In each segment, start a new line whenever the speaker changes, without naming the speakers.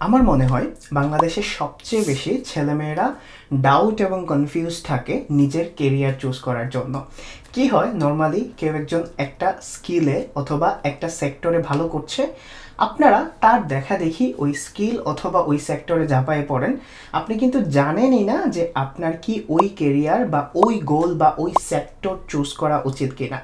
আমার মনে হয় বাংলাদেশে সবচেয়ে বেশি ছেলেমেয়েরা ডাউট এবং কনফিউজ থাকে নিজের কেরিয়ার চুজ করার জন্য। কি হয়? নর্মালি কেউ একজন একটা স্কিলে অথবা একটা সেক্টরে ভালো করছে আপনারা তার দেখা দেখি ওই স্কিল অথবা ওই সেক্টরে ঝাঁপায়ে পড়েন। আপনি কিন্তু জানেনই না যে আপনার কি ওই কেরিয়ার বা ওই গোল বা ওই সেক্টর চুজ করা উচিত কিনা।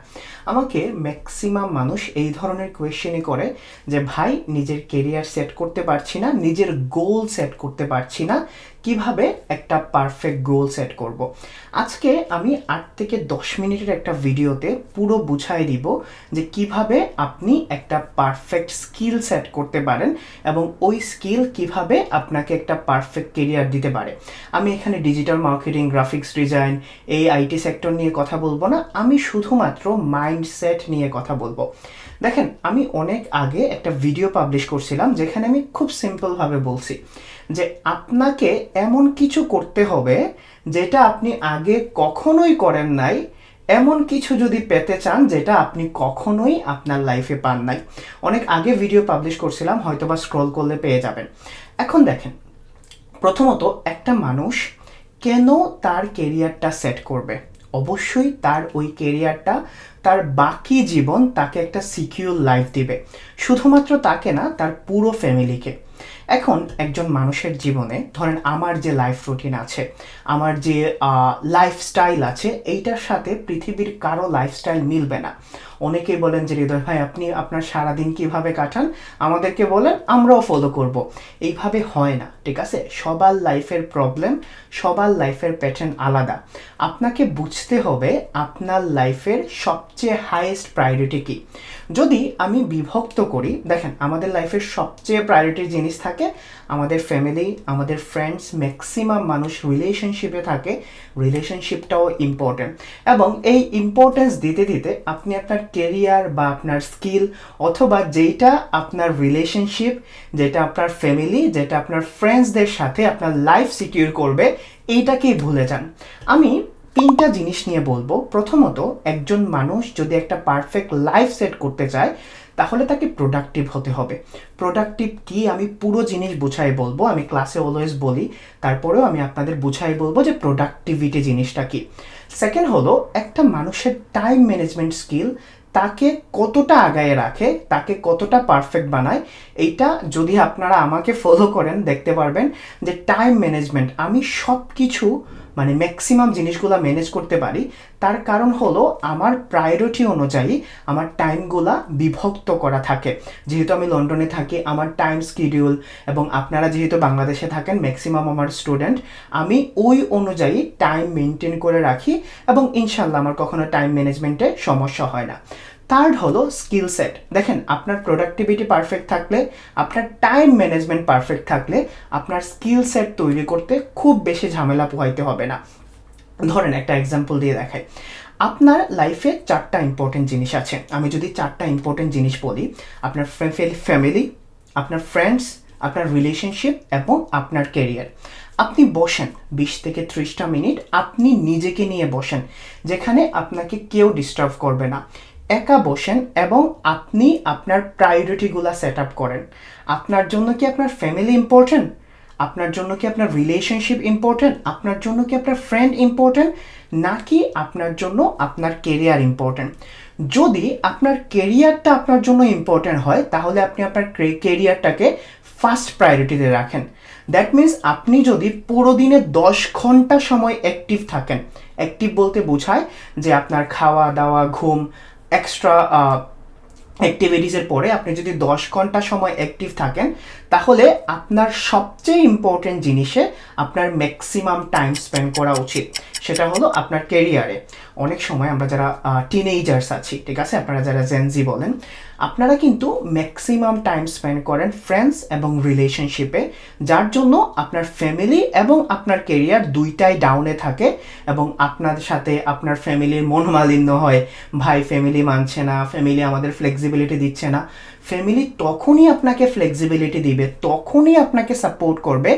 আমাকে ম্যাক্সিমাম মানুষ এই ধরনের কোয়েশ্চেনই করে যে, ভাই, নিজের কেরিয়ার সেট করতে পারছি না, নিজের গোল সেট করতে পারছি না কীভাবে একটা পারফেক্ট গোল সেট করব। আজকে আমি আট থেকে দশ মিনিটের একটা ভিডিওতে পুরো বুঝাই দিব যে কীভাবে আপনি একটা পারফেক্ট স্কিল সেট করতে পারেন এবং ওই স্কিল কীভাবে আপনাকে একটা পারফেক্ট কেরিয়ার দিতে পারে। আমি এখানে ডিজিটাল মার্কেটিং গ্রাফিক্স ডিজাইন এই আইটি সেক্টর নিয়ে কথা বলব না, আমি শুধুমাত্র মাইন্ডসেট নিয়ে কথা বলব। দেখেন, আমি অনেক আগে একটা ভিডিও পাবলিশ করছিলাম, যেখানে আমি খুব সিম্পলভাবে বলছি। যে আপনাকে এমন কিছু করতে হবে যেটা আপনি আগে কখনোই করেন নাই, এমন কিছু যদি পেতে চান যেটা আপনি কখনোই আপনার লাইফে পান নাই। অনেক আগে ভিডিও পাবলিশ করছিলাম হয়তো বা স্ক্রল করলে পেয়ে যাবেন। এখন দেখেন, প্রথমত একটা মানুষ কেন তার কেরিয়ারটা সেট করবে? অবশ্যই তার ওই কেরিয়ারটা তার বাকি জীবন তাকে একটা সিকিউর লাইফ দিবে। শুধুমাত্র তাকে না, তার পুরো ফ্যামিলিকে এখন একজন মানুষের জীবনে ধরেন আমার যে লাইফ রুটিন আছে, আমার যে লাইফস্টাইল আছে, এইটার সাথে পৃথিবীর কারও লাইফস্টাইল মিলবে না। অনেকেই বলেন যে, হৃদয়, ভাই, আপনি আপনার সারাদিন কীভাবে কাটান? আমাদেরকে বলেন, আমরাও ফলো করব। এইভাবে হয় না, ঠিক আছে? সবার লাইফের প্রবলেম সবার লাইফের প্যাটার্ন আলাদা। আপনাকে বুঝতে হবে আপনার লাইফের সবচেয়ে হাইয়েস্ট প্রায়োরিটি কী। যদি আমি বিভক্ত করি, দেখেন, আমাদের লাইফের সবচেয়ে প্রায়োরিটি জিনিস থাকে আমাদের ফ্যামিলি আমাদের ফ্রেন্ডস ম্যাক্সিমাম মানুষ রিলেশনশিপে থাকে রিলেশনশিপটাও ইম্পর্টেন্ট এবং এই ইম্পর্টেন্স দিতে দিতে আপনি আপনার কেরিয়ার বা আপনার স্কিল অথবা যেইটা আপনার রিলেশনশিপ যেটা আপনার ফ্যামিলি যেটা আপনার ফ্রেন্ডসদের সাথে আপনার লাইফ সিকিউর করবে, এইটাকেই ভুলে যান। আমি তিনটা জিনিস নিয়ে বলব। প্রথমত, একজন মানুষ যদি একটা পারফেক্ট লাইফ সেট করতে চায়, তাহলে তাকে প্রোডাক্টিভ হতে হবে। প্রোডাক্টিভ কি? আমি পুরো জিনিস বুঝাই বলব। আমি ক্লাসে অলওয়েজ বলি। তারপরেও আমি আপনাদের বুঝাই বলব যে প্রোডাক্টিভিটি জিনিসটা কি। সেকেন্ড হলো, একটা মানুষের টাইম ম্যানেজমেন্ট স্কিল তাকে কতটা আগায় রাখে, তাকে কতটা পারফেক্ট বানায়, এইটা যদি আপনারা আমাকে ফলো করেন, দেখতে পারবেন যে টাইম ম্যানেজমেন্ট আমি সব কিছু মানে ম্যাক্সিমাম জিনিসগুলো ম্যানেজ করতে পারি, তার কারণ হলো আমার প্রায়োরিটি অনুযায়ী আমার টাইমগুলা বিভক্ত করা থাকে। যেহেতু আমি লন্ডনে থাকি, আমার টাইম স্কিডিউল এবং আপনারা যেহেতু বাংলাদেশে থাকেন ম্যাক্সিমাম আমার স্টুডেন্ট আমি ওই অনুযায়ী টাইম মেনটেন করে রাখি এবং ইনশাল্লাহ আমার কখনো টাইম ম্যানেজমেন্টে সমস্যা হয় না। থার্ড হলো স্কিল সেট দেখেন, আপনার প্রোডাক্টিভিটি পারফেক্ট থাকলে, আপনার টাইম ম্যানেজমেন্ট পারফেক্ট থাকলে, আপনার স্কিল সেট তৈরি করতে খুব বেশি ঝামেলা পোহাইতে হবে না। ধরেন, একটা এক্সাম্পল দিয়ে দেখাই। আপনার লাইফে চারটা ইম্পর্টেন্ট জিনিস আছে। আমি যদি চারটা ইম্পর্টেন্ট জিনিস বলি, আপনার ফ্যামিলি আপনার ফ্রেন্ডস আপনার রিলেশনশিপ এবং আপনার কেরিয়ার আপনি বসেন বিশ থেকে ত্রিশটা মিনিট, আপনি নিজেকে নিয়ে বসেন, যেখানে আপনাকে কেউ ডিস্টার্ব করবে না। একা বসেন এবং আপনি আপনার প্রায়োরিটিগুলো সেট আপ করেন। আপনার জন্য কি আপনার ফ্যামিলি ইম্পর্টেন্ট আপনার জন্য কি আপনার রিলেশনশিপ ইম্পর্টেন্ট আপনার জন্য কি আপনার ফ্রেন্ড ইম্পর্টেন্ট নাকি আপনার জন্য আপনার কেরিয়ার ইম্পর্টেন্ট যদি আপনার কেরিয়ারটা আপনার জন্য ইম্পর্টেন্ট হয়, তাহলে আপনি আপনার কেরিয়ারটাকে ফার্স্ট প্রায়োরিটিতে রাখেন। দ্যাট মিন্স আপনি যদি পুরো দিনে দশ ঘণ্টা সময় অ্যাক্টিভ থাকেন অ্যাক্টিভ বলতে বোঝায় যে আপনার খাওয়া দাওয়া ঘুম এক্সট্রা অ্যাক্টিভিটিসের পরে আপনি যদি দশ ঘণ্টা সময় অ্যাক্টিভ থাকেন, তাহলে আপনার সবচেয়ে ইম্পর্টেন্ট জিনিসে আপনার ম্যাক্সিমাম টাইম স্পেন্ড করা উচিত। সেটা হলো আপনার কেরিয়ারে অনেক সময় আমরা যারা টিনেজার্স আছি, ঠিক আছে? আপনারা যারা জেনজি বলেন, আপনারা কিন্তু ম্যাক্সিমাম টাইম স্পেন্ড করেন ফ্রেন্ডস এবং রিলেশনশিপে যার জন্য আপনার ফ্যামিলি এবং আপনার কেরিয়ার দুইটাই ডাউনে থাকে এবং আপনার সাথে আপনার ফ্যামিলির মনোমালিন্য হয়। ভাই ফ্যামিলি মানছে না ফ্যামিলি আমাদের ফ্লেক্সিবিলিটি দিচ্ছে না। ফ্যামিলি তখনই আপনাকে ফ্লেক্সিবিলিটি দিবে, তখনই আপনাকে সাপোর্ট করবে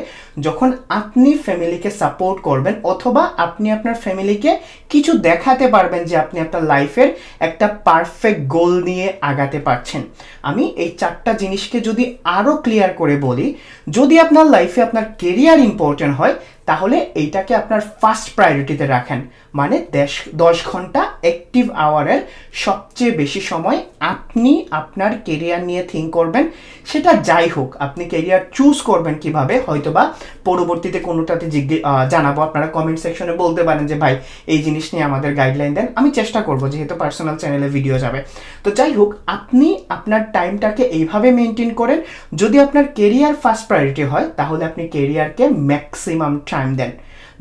যখন আপনি ফ্যামিলিকে সাপোর্ট করবেন অথবা আপনি আপনার ফ্যামিলিকে কিছু দেখাতে পারবেন যে আপনি আপনার লাইফের একটা পারফেক্ট গোল নিয়ে আগাতে পারছেন। আমি এই চারটা জিনিসকে যদি আরও ক্লিয়ার করে বলি, যদি আপনার লাইফে আপনার কেরিয়ার ইম্পর্টেন্ট হয় তাহলে এইটাকে আপনার ফার্স্ট প্রায়োরিটিতে রাখেন। মানে দেশ, দশ ঘণ্টা অ্যাক্টিভ আওয়ারের সবচেয়ে বেশি সময় আপনি আপনার কেরিয়ার নিয়ে থিঙ্ক করবেন। সেটা যাই হোক, আপনি কেরিয়ার চুজ করবেন কীভাবে, হয়তোবা পরবর্তীতে কোনোটাতে জিজ্ঞে জানাব। আপনারা কমেন্ট সেকশনে বলতে পারেন যে, ভাই, এই জিনিস নিয়ে আমাদের গাইডলাইন দেন। আমি চেষ্টা করব, যেহেতু পার্সোনাল চ্যানেলে ভিডিও যাবে। তো যাই হোক, আপনি আপনার টাইমটাকে এইভাবে মেনটেন করেন। যদি আপনার কেরিয়ার ফার্স্ট প্রায়োরিটি হয়, তাহলে আপনি কেরিয়ারকে ম্যাক্সিমাম টাইম দেন।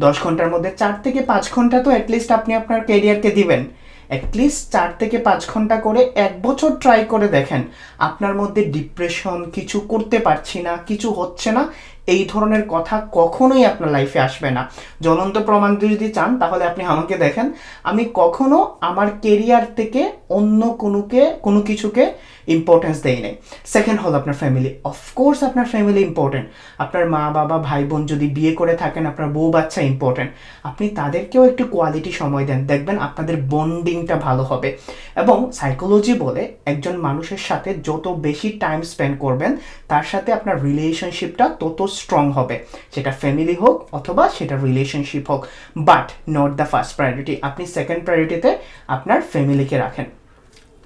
দশ ঘণ্টার মধ্যে চার থেকে পাঁচ ঘণ্টা তো অ্যাটলিস্ট আপনি আপনার কেরিয়ারকে দিবেন। অ্যাটলিস্ট চার থেকে পাঁচ ঘণ্টা করে এক বছর ট্রাই করে দেখেন। আপনার মধ্যে ডিপ্রেশন কিছু করতে পারছি না, কিছু হচ্ছে না। এই ধরনের কথা কখনোই আপনার লাইফে আসবে না। জ্বলন্ত প্রমাণ যদি চান, তাহলে আপনি আমাকে দেখেন। আমি কখনো আমার কেরিয়ার থেকে অন্য কোনোকে, কোনো কিছুকে ইম্পর্টেন্স দেই নাই। সেকেন্ড হল আপনার ফ্যামিলি অফকোর্স আপনার ফ্যামিলি ইম্পর্টেন্ট আপনার মা, বাবা, ভাই, বোন যদি বিয়ে করে থাকেন, আপনার বউ, বাচ্চা ইম্পর্টেন্ট আপনি তাদেরকেও একটু কোয়ালিটি সময় দেন। দেখবেন আপনাদের বন্ডিংটা ভালো হবে। এবং সাইকোলজি বলে একজন মানুষের সাথে যত বেশি টাইম স্পেন্ড করবেন, তার সাথে আপনার রিলেশনশিপটা তত স্ট্রং হবে। সেটা ফ্যামিলি হোক অথবা সেটা রিলেশনশিপ হোক। But not the first priority আপনি সেকেন্ড প্রায়োরিটিতে আপনার ফ্যামিলিকে রাখেন।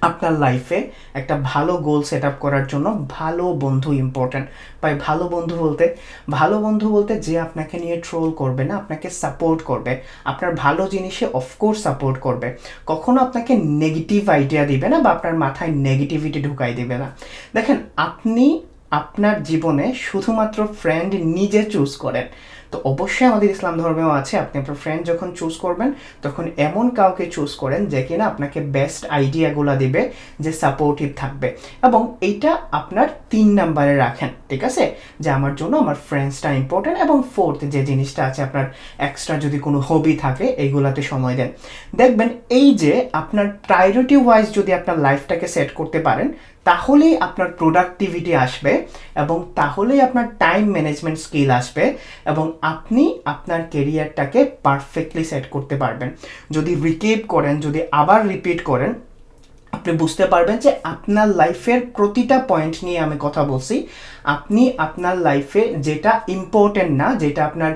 আপনার লাইফে একটা ভালো গোল সেট আপ করার জন্য ভালো বন্ধু ইম্পর্ট্যান্ট ভাই, ভালো বন্ধু বলতে, ভালো বন্ধু বলতে যে আপনাকে নিয়ে ট্রোল করবে না, আপনাকে সাপোর্ট করবে। আপনার ভালো জিনিসে অফকোর্স সাপোর্ট করবে। কখনো আপনাকে নেগেটিভ আইডিয়া দিবে না বা আপনার মাথায় নেগেটিভিটি ঢুকাই দিবে না। দেখেন, আপনি আপনার জীবনে শুধুমাত্র ফ্রেন্ড নিজে চুজ করেন। তো অবশ্যই আমাদের ইসলাম ধর্মেও আছে, আপনি আপনার ফ্রেন্ড যখন চুজ করবেন, তখন এমন কাউকে চুজ করেন যে কিনা আপনাকে বেস্ট আইডিয়াগুলো দিবে, যে সাপোর্টিভ থাকবে। এবং এইটা আপনার তিন নাম্বারে রাখেন, ঠিক আছে? যে আমার জন্য আমার ফ্রেন্ডসটা ইম্পর্টেন্ট এবং ফোর্থ যে জিনিসটা আছে আপনার এক্সট্রা যদি কোনো হবি থাকে, এইগুলাতে সময় দেন। দেখবেন এই যে আপনার প্রায়োরিটি ওয়াইজ যদি আপনার লাইফটাকে সেট করতে পারেন তাহলেই আপনার প্রোডাক্টিভিটি আসবে এবং তাহলেই আপনার টাইম ম্যানেজমেন্ট স্কিল আসবে এবং আপনি আপনার কেরিয়ারটাকে পারফেক্টলি সেট করতে পারবেন। যদি রিকেপ করেন, যদি আবার রিপিট করেন, আপনি বুঝতে পারবেন যে আপনার লাইফের প্রতিটা পয়েন্ট নিয়ে আমি কথা বলছি। আপনি আপনার লাইফে যেটা ইম্পর্টেন্ট না, যেটা আপনার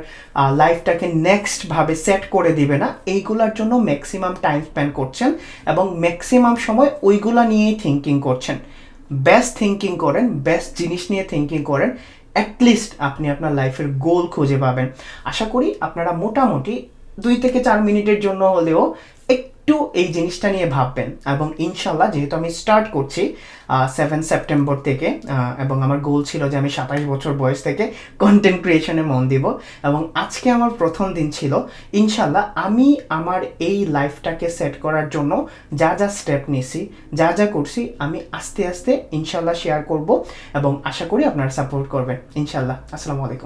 লাইফটাকে নেক্সট ভাবে সেট করে দিবে না, এইগুলার জন্য ম্যাক্সিমাম টাইম স্পেন্ড করছেন এবং ম্যাক্সিমাম সময় ওইগুলা নিয়েই থিঙ্কিং করছেন। বেস্ট থিঙ্কিং করেন বেস্ট জিনিস নিয়ে থিঙ্কিং করেন অ্যাটলিস্ট আপনি আপনার লাইফের গোল খুঁজে পাবেন। আশা করি আপনারা মোটামুটি দুই থেকে চার মিনিটের জন্য হলেও একটু এই জিনিসটা নিয়ে ভাববেন। এবং ইনশাল্লাহ যেহেতু আমি স্টার্ট করছি সেভেন সেপ্টেম্বর থেকে এবং আমার গোল ছিল যে আমি সাতাশ বছর বয়স থেকে কন্টেন্ট ক্রিয়েশনে মন দিব। এবং আজকে আমার প্রথম দিন ছিল, ইনশাল্লাহ আমি আমার এই লাইফটাকে সেট করার জন্য যা যা স্টেপ নিছি, যা যা করছি, আমি আস্তে আস্তে ইনশাল্লাহ শেয়ার করব এবং আশা করি আপনারা সাপোর্ট করবেন। ইনশাল্লাহ, আসসালামু আলাইকুম।